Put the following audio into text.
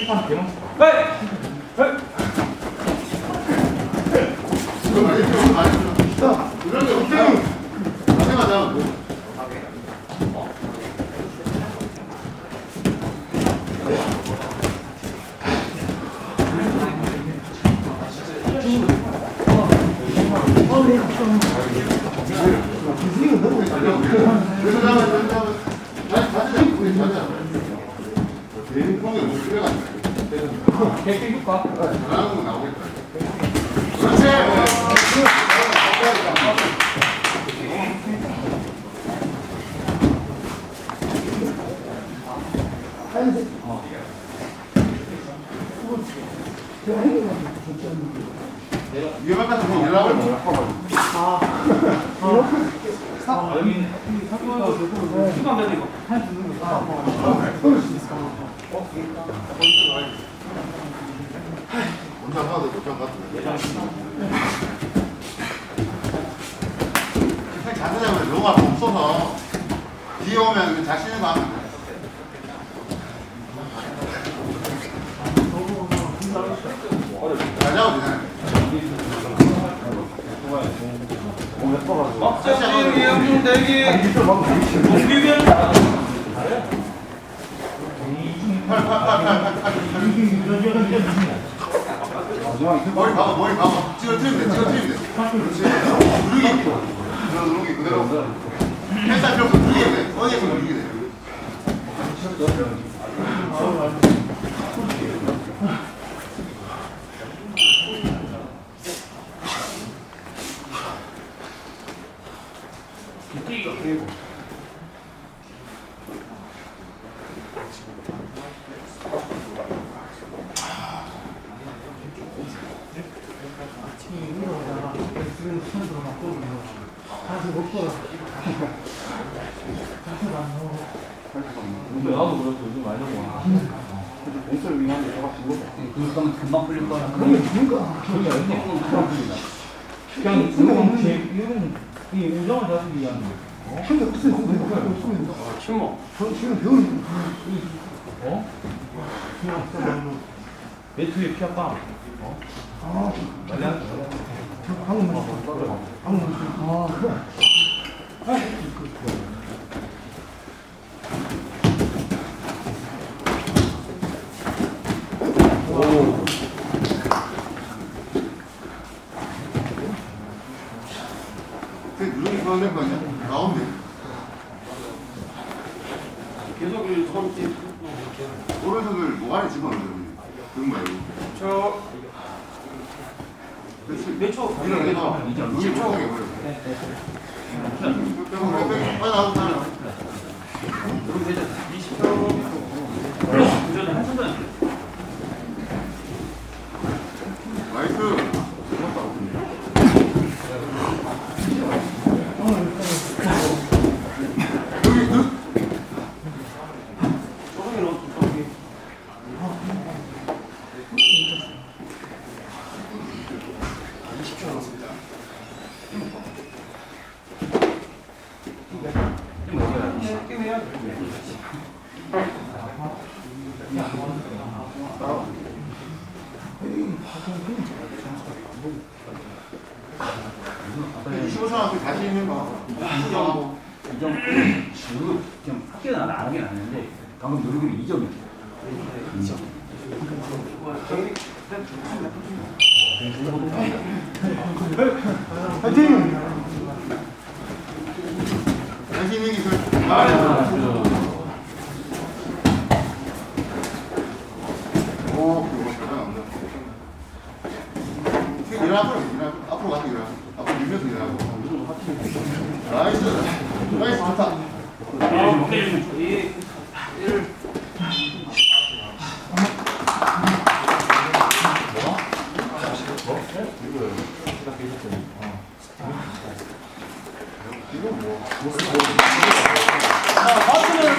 네. 네. 이런 게? 생각하자. 그래서 나는 그래서 나는 106과. 전화하면 나오겠다. 그렇지! 어. 위에 바깥에 뭐 연락을 못 하고. 아. 아, 여기 학교에서 휴가 매도 이거 할 주는 거. 어, 혼자 가도 못한 것 같은데. 그냥 자세자면 로가 없어서 뒤에 오면 그 자신의 마음 가자고 그냥. 박정진 이영준 대기. 동기변. 머리 봐봐 머리 봐봐. 찍어트리면 돼 찍어트리면 돼. 그렇지. 누르기 그대로 누르기 그대로. 햇살 없어 누르기 돼. 어디에서 누르기 돼 근데 나도 그래서 요즘 많이 먹어. 공수를 위한 저가지고 그건 금방 풀릴 거라. 그러면 그러니까 그냥 이건 제 이건 이 우정을 다스리기 위한 거. 근데 무슨 공부 해봐 없으면 침묵. 저 지금 배우는 어? 매트의 피아빵. 아 말리 한저 방금 방금 아 그래 그 누르기 나오면 돼 계속 이 손, 오른손을 목 안에 집어넣 어등 말고 저, 몇 초? 일어나서 눈이 못하게 버려 빼고 그래 빼고 빨리 나오고. 그럼 되죠. 20초. 운전을 한 손도 안 돼. 나이스 여기 등 조금이는 어떻게. 쉽게 해야 돼. 그 25초 앞에 다시 있는 거 인정하고 이점 지금 그냥 학교는 안 하긴 안 했는데 방금 누르기로 2점이었어요. 파이팅 오, 그거 잘안 나이스. 나이스, 뭐, 뭐